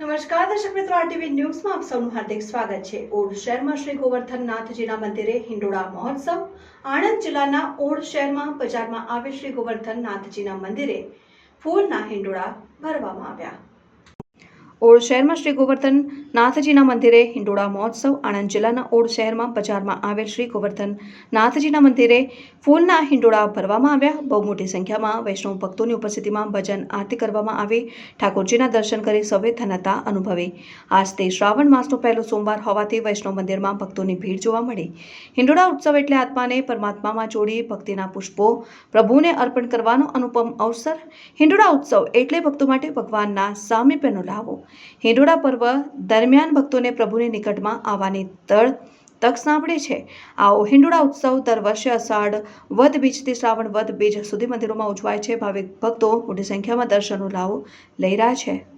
નમસ્કાર, દર્શક મિત્રો આરટીવી ન્યૂઝમાં આપ સૌનું હાર્દિક સ્વાગત છે. ઓડ શહેરમાં શ્રી ગોવર્ધનનાથજીના મંદિરે હિંડોળા મહોત્સવ. આણંદ જિલ્લાના ઓડ શહેરમાં બજારમાં આવેલ શ્રી ગોવર્ધનનાથજીના મંદિરે ફૂલના હિંડોળા ભરવામાં આવ્યા. ઓડ શહેરમાં શ્રી ગોવર્ધન નાથજીના મંદિરે હિંડોળા મહોત્સવ આણંદ જિલ્લાના ઓડ શહેરમાં બજારમાં આવેલ શ્રી ગોવર્ધન નાથજીના મંદિરે ફૂલના હિંડોળા ભરવામાં આવ્યા. બહુ મોટી સંખ્યામાં વૈષ્ણવ ભક્તોની ઉપસ્થિતિમાં ભજન, આરતી કરવામાં આવી. ઠાકોરજીના દર્શન કરી સૌએ ધન્યતા અનુભવી. તે શ્રાવણ માસનો પહેલો સોમવાર હોવાથી વૈષ્ણવ મંદિરમાં ભક્તોની ભીડ જોવા મળી. હિંડોળા ઉત્સવ એટલે આત્માને પરમાત્મામાં જોડી ભક્તિના પુષ્પો, પ્રભુને અર્પણ કરવાનો અનુપમ અવસર. હિંડોળા ઉત્સવ એટલે ભક્તો માટે ભગવાનના સામીપ્યનો લાવો હિંડોળા પર્વ દરમિયાન ભક્તોને પ્રભુની નિકટમાં આવવાની તળ તક સાંભળે છે. આવો હિંડોળા ઉત્સવ દર વર્ષે અષાઢ વદ બીજથી શ્રાવણ વદ બીજ સુધી મંદિરોમાં ઉજવાય છે. ભાવિક ભક્તો મોટી સંખ્યામાં દર્શનનો લાવો લઈ રહ્યા છે.